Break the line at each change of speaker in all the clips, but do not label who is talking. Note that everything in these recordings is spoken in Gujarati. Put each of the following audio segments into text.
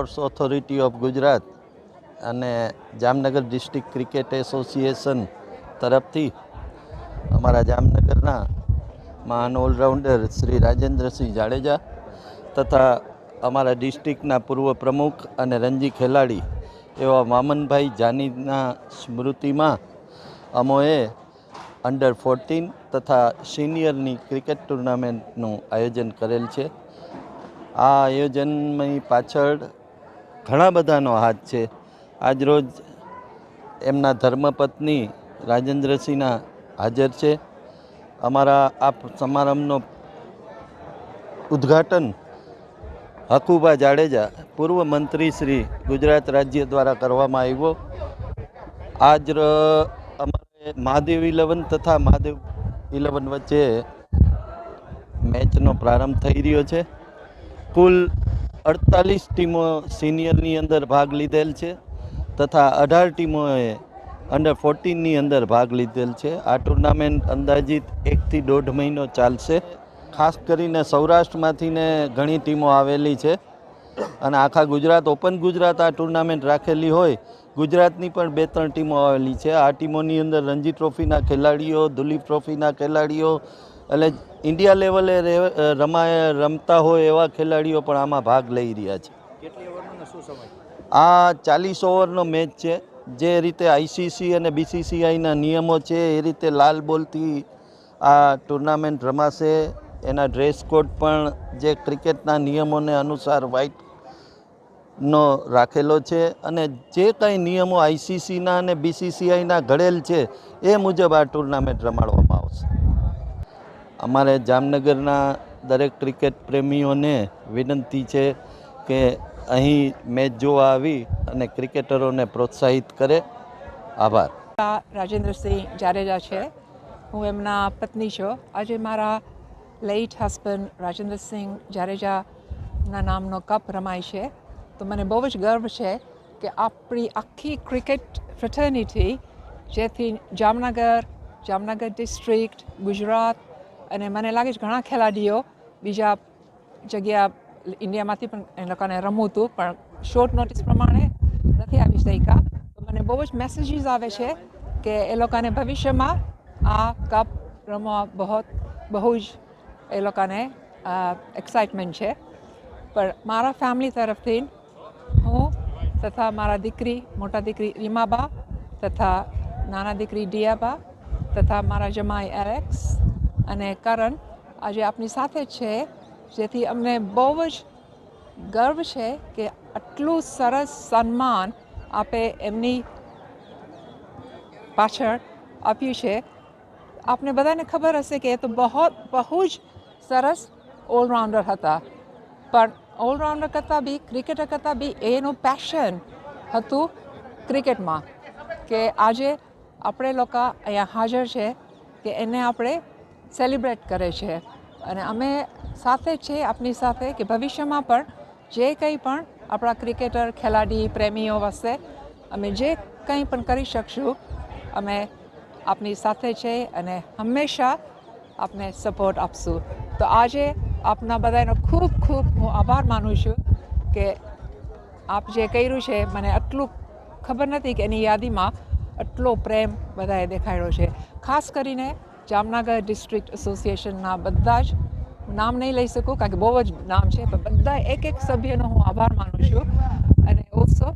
સ્પોર્ટ્સ ઓથોરિટી ઓફ ગુજરાત અને જામનગર ડિસ્ટ્રિક્ટ ક્રિકેટ એસોસિએશન તરફથી અમારા જામનગરના મહાન ઓલરાઉન્ડર શ્રી રાજેન્દ્રસિંહ જાડેજા તથા અમારા ડિસ્ટ્રિક્ટના પૂર્વ પ્રમુખ અને રણજી ખેલાડી એવા વામનભાઈ જાનીના સ્મૃતિમાં અમોએ અંડર ફોર્ટીન તથા સિનિયરની ક્રિકેટ ટુર્નામેન્ટનું આયોજન કરેલ છે. આ આયોજનની પાછળ ઘણા બધાનો હાથ છે. આજરોજ એમના ધર્મપત્ની રાજેન્દ્રસિંહના હાજર છે. અમારા આ સમારંભનો ઉદ્ઘાટન હકુબા જાડેજા, પૂર્વ મંત્રી શ્રી ગુજરાત રાજ્ય દ્વારા કરવામાં આવ્યો. આજ અમારે મહાદેવ ઇલેવન તથા મહાદેવ ઇલેવન વચ્ચે મેચનો પ્રારંભ થઈ રહ્યો છે. કુલ અડતાલીસ ટીમો સિનિયરની અંદર ભાગ લીધેલ છે તથા અઢાર ટીમોએ અંડર ફોર્ટીનની અંદર ભાગ લીધેલ છે. આ ટુર્નામેન્ટ અંદાજિત એકથી દોઢ મહિનો ચાલશે. ખાસ કરીને સૌરાષ્ટ્રમાંથી ને ઘણી ટીમો આવેલી છે. અને આખા ગુજરાત ઓપન ગુજરાત આ ટુર્નામેન્ટ રાખેલી હોય, ગુજરાતની પણ બે ત્રણ ટીમો આવેલી છે. આ ટીમોની અંદર રણજી ટ્રોફીના ખેલાડીઓ દુલીપ ટ્રોફીના ખેલાડીઓ, એટલે ઇન્ડિયા લેવલે રે- રમાય રમતા હોય એવા ખેલાડીઓ પણ આમાં ભાગ લઈ રહ્યા છે. આ ચાલીસ ઓવરનો મેચ છે. જે રીતે આઈસીસી અને બીસીસીઆઈના નિયમો છે એ રીતે લાલ બોલથી આ ટુર્નામેન્ટ રમાશે. એના ડ્રેસ કોડ પણ જે ક્રિકેટના નિયમોને અનુસાર વ્હાઇટ નો રાખેલો છે. અને જે કંઈ નિયમો આઈસીસીના અને બીસીસીઆઈના ઘડેલ છે એ મુજબ આ ટુર્નામેન્ટ રમાડવામાં અમારે જામનગરના દરેક ક્રિકેટ પ્રેમીઓને વિનંતી છે કે અહીં મેચ જોવા આવી અને ક્રિકેટરોને પ્રોત્સાહિત કરે. આભાર.
રાજેન્દ્રસિંહ જાડેજા છે. હું એમના પત્ની છું. આજે મારા લેટ હસબન્ડ રાજેન્દ્રસિંહ જાડેજાના નામનો કપ રમાય છે. તો મને બહુ જ ગર્વ છે કે આપણી આખી ક્રિકેટ ફ્રેટર્નિટી, જેથી જામનગર જામનગર ડિસ્ટ્રિક્ટ, ગુજરાત અને મને લાગે છે ઘણા ખેલાડીઓ બીજા જગ્યા ઇન્ડિયામાંથી પણ એ લોકોને રમવું હતું પણ શોર્ટ નોટિસ પ્રમાણે નથી આવી શક્યા. તો મને બહુ જ મેસેજીસ આવે છે કે એ લોકોને ભવિષ્યમાં આ કપ રમવા બહુ બહુ જ એ લોકોને એક્સાઇટમેન્ટ છે. પણ મારા ફેમિલી તરફથી હું તથા મારા દીકરી, મોટા દીકરી રીમાબા તથા નાના દીકરી ડિયાબા તથા મારા જમાઈ એરેક્સ અને કરણ આજે આપની સાથે છે, જેથી અમને બહુ જ ગર્વ છે કે આટલું સરસ સન્માન આપે એમની પાછળ આપ્યું છે. આપને બધાને ખબર હશે કે એ તો બહુ બહુ જ સરસ ઓલરાઉન્ડર હતા. પણ ઓલરાઉન્ડર કરતાં બી, ક્રિકેટર કરતાં બી એનું પેશન હતું ક્રિકેટમાં. કે આજે આપણે લોકો અહીંયા હાજર છે કે એને આપણે સેલિબ્રેટ કરે છે. અને અમે સાથે છે આપની સાથે કે ભવિષ્યમાં પણ જે કંઈ પણ આપણા ક્રિકેટર, ખેલાડી, પ્રેમીઓ વસે અમે જે કંઈ પણ કરી શકશું, અમે આપની સાથે છે અને હંમેશા આપને સપોર્ટ આપશું. તો આજે આપના બધાનો ખૂબ ખૂબ હું આભાર માનું છું કે આપ જે કર્યું છે, મને આટલું ખબર નથી કે એની યાદીમાં આટલો પ્રેમ બધાએ દેખાડ્યો છે. ખાસ કરીને જામનગર ડિસ્ટ્રિક્ટ એસોસિએશનના બધા જ નામ નહીં લઈ શકું કારણ કે બહુ જ નામ છે, પણ બધા એક એક સભ્યનો હું આભાર માનું છું અને also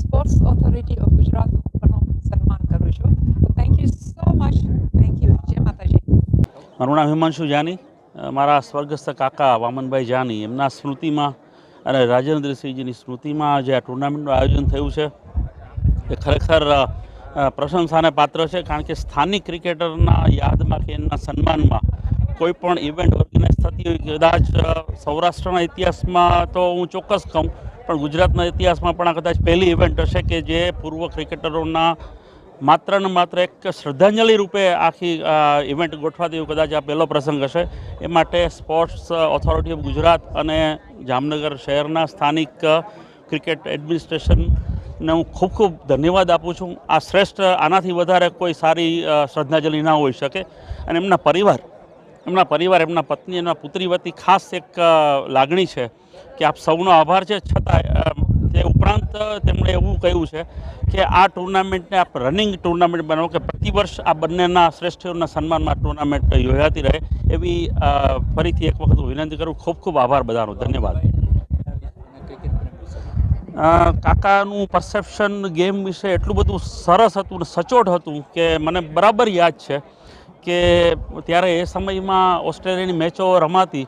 sports authority of Gujarat પણ હું સન્માન કરું છું. Thank you so much thank you જય માતાજી.
મારું નામ હિમાંશુ જાની મારા સ્વર્ગસ્થ કાકા વામનભાઈ જાની, એમના સ્મૃતિમાં અને રાજેન્દ્રસિંહજીની સ્મૃતિમાં જે આ ટુર્નામેન્ટનું આયોજન થયું છે, એ ખરેખર પ્રશંસાને પાત્ર છે, કારણ કે સ્થાનિક ક્રિકેટરના યાદમાં કે એમના સન્માનમાં કોઈ પણ ઇવેન્ટ ઓર્ગેનાઇઝ થતી હોય, કદાચ સૌરાષ્ટ્રના ઇતિહાસમાં તો હું ચોક્કસ કહું, પણ ગુજરાતના ઇતિહાસમાં પણ આ કદાચ પહેલી ઇવેન્ટ હશે કે જે પૂર્વ ક્રિકેટરોના માત્ર ને માત્ર એક શ્રદ્ધાંજલિ રૂપે આખી ઇવેન્ટ ગોઠવાતી એવું કદાચ આ પહેલો પ્રસંગ હશે. એ માટે સ્પોર્ટ્સ ઓથોરિટી ઓફ ગુજરાત અને જામનગર શહેરના સ્થાનિક ક્રિકેટ ક્રિકેટ એડમિનિસ્ટ્રેશનને હું ખૂબ ખૂબ ધન્યવાદ આપું છું. આ શ્રેષ્ઠ, આનાથી વધારે કોઈ સારી શ્રદ્ધાંજલિ ના હોઈ શકે. અને એમના પરિવાર એમના પરિવાર, એમના પત્ની, એમના પુત્રી વતી ખાસ એક લાગણી છે કે આપ સૌનો આભાર છે. છતાં તે ઉપરાંત તેમણે એવું કહ્યું છે કે આ ટુર્નામેન્ટને આપ રનિંગ ટુર્નામેન્ટ બનાવો કે પ્રતિ વર્ષ આ બંનેના શ્રેષ્ઠોના સન્માનમાં ટુર્નામેન્ટ યોજાતી રહે એવી ફરીથી એક વખત વિનંતી કરું. ખૂબ ખૂબ આભાર બધાનો. ધન્યવાદ. કાકાનું પરસેપ્શન ગેમ વિશે એટલું બધું સરસ હતું ને સચોટ હતું કે મને બરાબર યાદ છે કે ત્યારે એ સમયમાં ઓસ્ટ્રેલિયાની મેચો રમાતી.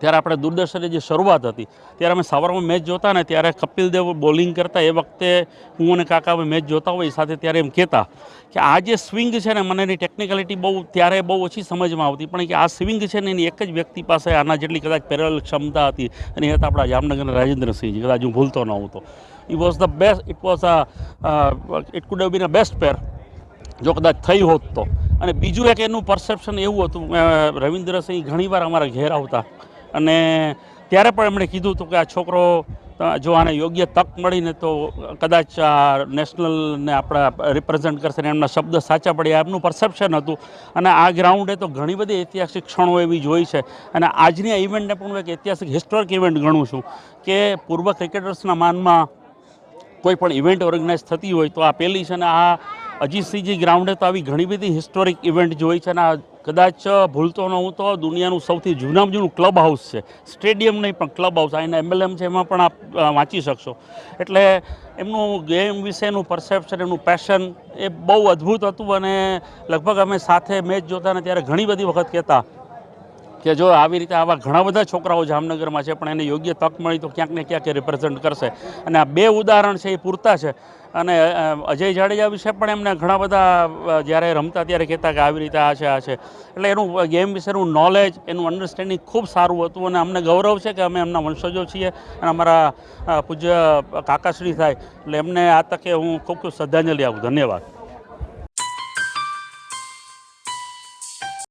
ત્યારે આપણે દૂરદર્શનની જે શરૂઆત હતી, ત્યારે અમે સવારમાં મેચ જોતા ને ત્યારે કપિલ દેવ બોલિંગ કરતા એ વખતે હું અને કાકા મેચ જોતા હોય સાથે ત્યારે એમ કહેતા કે આ જે સ્વિંગ છે ને મને એની ટેકનિકલિટી બહુ ત્યારે બહુ ઓછી સમજમાં આવતી, પણ કે આ સ્વિંગ છે ને એની એક જ વ્યક્તિ પાસે આના જેટલી કદાચ પેરેલ ક્ષમતા હતી અને એ હતા આપણા જામનગરના રાજેન્દ્રસિંહજી, કદાચ હું ભૂલતો ન હતો. He was the best it was a it could have been a best pair જો કદાચ થઈ હોત તો. અને બીજું એક એનું પરસેપ્શન એવું હતું રવિન્દ્રસિંહ ઘણીવાર અમારા ઘેર આવતા. અને ત્યારે પણ એમણે કીધું હતું કે આ છોકરો જો આને યોગ્ય તક મળીને તો કદાચ આ નેશનલને આપણા રિપ્રેઝેન્ટ કરશે ને એમના શબ્દ સાચા પડ્યા એમનું પરસેપ્શન હતું. અને આ ગ્રાઉન્ડે તો ઘણી બધી ઐતિહાસિક ક્ષણો એવી જોઈ છે. અને આજની આ ઇવેન્ટને પણ હું એક ઐતિહાસિક હિસ્ટોરિક ઇવેન્ટ ગણું છું કે પૂર્વ ક્રિકેટર્સના માનમાં કોઈ પણ ઇવેન્ટ ઓર્ગેનાઇઝ થતી હોય તો આ પહેલી છે ને આ અજીતસિંહજી ગ્રાઉન્ડે તો આવી ઘણી બધી હિસ્ટોરિક ઇવેન્ટ જોઈ છે અને આ કદાચ ભૂલતો ન હું તો દુનિયાનું સૌથી જૂનામાં જૂનું ક્લબ હાઉસ છે. સ્ટેડિયમ નહીં, પણ ક્લબ હાઉસ અહીંના એમએલએમ છે, એમાં પણ આપ વાંચી શકશો. એટલે એમનું ગેમ વિશેનું પરસેપ્શન એમનું પેશન એ બહુ અદ્ભુત હતું અને લગભગ અમે સાથે મેચ જોતા ને ત્યારે ઘણી બધી વખત કહેતા કે જો આવી રીતે આવા ઘણા બધા છોકરાઓ જામનગરમાં છે, પણ એને યોગ્ય તક મળી તો ક્યાંક ને ક્યાંક રિપ્રેઝેન્ટ કરશે. અને આ બે ઉદાહરણ છે, એ પૂરતા છે. અને અજય જાડેજા વિશે પણ એમને ઘણા બધા જ્યારે રમતા ત્યારે કહેતા કે આવી રીતે આ છે આ છે. એટલે એનું ગેમ વિશેનું નોલેજ એનું અન્ડરસ્ટેન્ડિંગ ખૂબ સારું હતું અને અમને ગૌરવ છે કે અમે એમના વંશજો છીએ અને અમારા પૂજ્ય કાકાશ્રી થાય. એટલે એમને આ તકે હું ખૂબ ખૂબ શ્રદ્ધાંજલિ આપું. ધન્યવાદ.